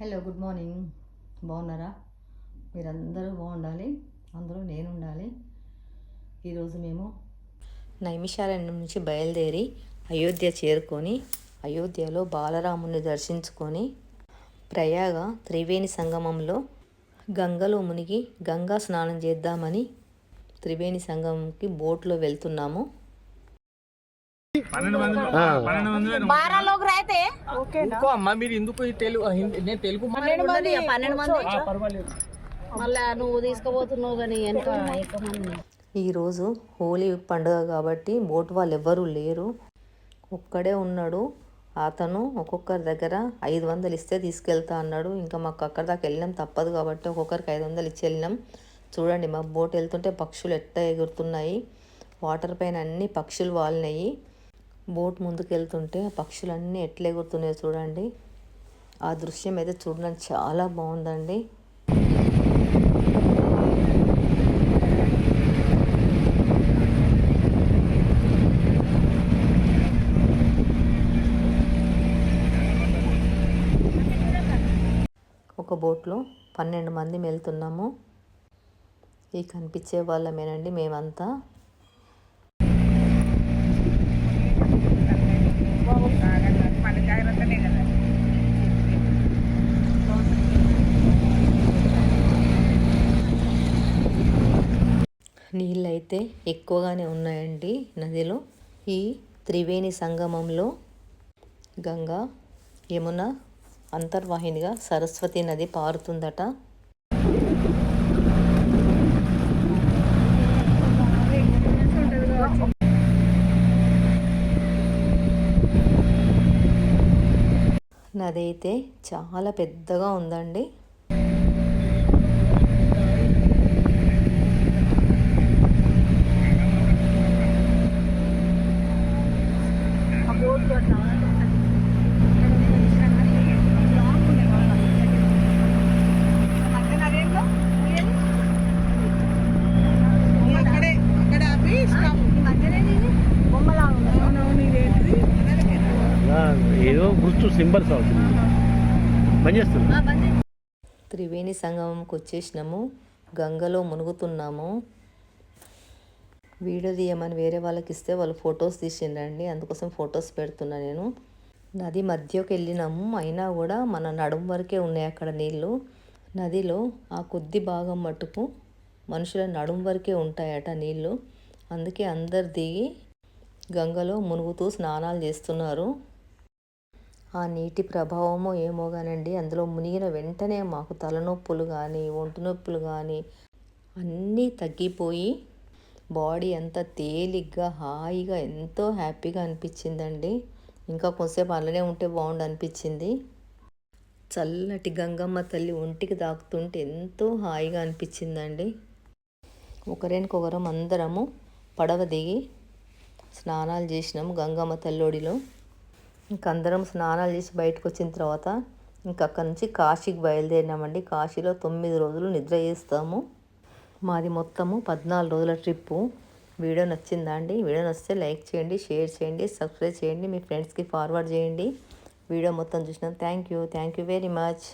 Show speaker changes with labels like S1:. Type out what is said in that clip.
S1: Hello good morning. బాగున్నారా? మీరందరూ బాగుండాలి. అందులో నేను ఉండాలి ఈరోజు మేము నైమిషారణ్యం నుంచి బయలుదేరి అయోధ్య చేరుకొని అయోధ్యలో బాలరాముని దర్శించుకొని ప్రయాగ త్రివేణి సంగమంలో గంగలో మునిగి గంగా స్నానం చేద్దామని త్రివేణి సంగమంకి బోట్లో వెళ్తున్నాము.
S2: బారాలోకి
S3: రాయితే? అమ్మా మీరు ఎందుకు నేను తెలుగు
S2: పన్నెండు మంది మళ్ళా నువ్వు కానీ
S1: ఈరోజు హోలీ పండుగ కాబట్టి బోట్ వాళ్ళు ఎవ్వరూ లేరు. ఒక్కడే ఉన్నాడు. అతను ఒక్కొక్కరి దగ్గర ఐదు వందలు ఇస్తే తీసుకెళ్తా అన్నాడు. ఇంకా మాకు అక్కడ దాకా వెళ్ళినాం. తప్పదు కాబట్టి ఒక్కొక్కరికి ఐదు వందలు ఇచ్చి వెళ్ళినాం. చూడండి మా బోట్ వెళ్తుంటే పక్షులు ఎట్ట ఎగురుతున్నాయి. వాటర్ పైన అన్ని పక్షులు వాలినాయి. బోట్ ముందుకు వెళ్తుంటే ఆ పక్షులన్నీ ఎట్లా ఎగురుతున్నాయో చూడండి. ఆ దృశ్యం అయితే చూడడానికి చాలా బాగుందండి. ఒక బోట్లో పన్నెండు మంది వెళ్తున్నాము ఈ కనిపించే వాళ్ళమేనండి మేమంతా. నీళ్ళైతే ఎక్కువగానే ఉన్నాయండి నదిలో. ఈ త్రివేణి సంగమంలో గంగా యమున అంతర్వాహినిగా సరస్వతి నది పారుతుందట. నది అయితే చాలా పెద్దగా ఉందండి.
S4: గుర్తు సింబల్స్ అవుతుంది. పనిచేస్తుంది
S1: త్రివేణి సంగమంకి వచ్చేసినాము. గంగలో మునుగుతున్నాము. వీడియో తీయమని వేరే వాళ్ళకి ఇస్తే వాళ్ళు ఫొటోస్ తీసిండండి అందుకోసం ఫొటోస్ పెడుతున్నా నేను. నది మధ్యకి వెళ్ళినాము. అయినా కూడా మన నడుం వరకే ఉన్నాయి అక్కడ నీళ్ళు. నదిలో ఆ కొద్ది భాగం మటుకు మనుషుల నడుం వరకే ఉంటాయట నీళ్ళు. అందుకే అందరు దిగి గంగలో మునుగుతూ స్నానాలు చేస్తున్నారు. ఆ నీటి ప్రభావమో ఏమో కానండి అందులో మునిగిన వెంటనే మాకు తలనొప్పులు కానీ ఒంటి నొప్పులు కానీ అన్నీ తగ్గిపోయి బాడీ అంతా తేలిగ్గా హాయిగా ఎంతో హ్యాపీగా అనిపించిందండి. ఇంకా కొంతసేపు అలానే ఉంటే బాగుండు అనిపించింది. చల్లటి గంగమ్మ తల్లి ఒంటికి తాకుతుంటే ఎంతో హాయిగా అనిపించిందండి. ఒకరికొకరం అందరము పడవ దిగి స్నానాలు చేసినాము గంగమ్మ తల్లోడిలో. ఇంక అందరం స్నానాలు చేసి బయటకు వచ్చిన తర్వాత ఇంక అక్కడి నుంచి కాశీకి బయలుదేరినామండి. కాశీలో తొమ్మిది రోజులు నిద్ర చేస్తాము. మాది మొత్తము పద్నాలుగు రోజుల ట్రిప్పు. వీడియో నచ్చిందా అండి? వీడియో నచ్చితే లైక్ చేయండి షేర్ చేయండి సబ్స్క్రైబ్ చేయండి మీ ఫ్రెండ్స్కి ఫార్వర్డ్ చేయండి. వీడియో మొత్తం చూసినాం thank you. Thank you very much.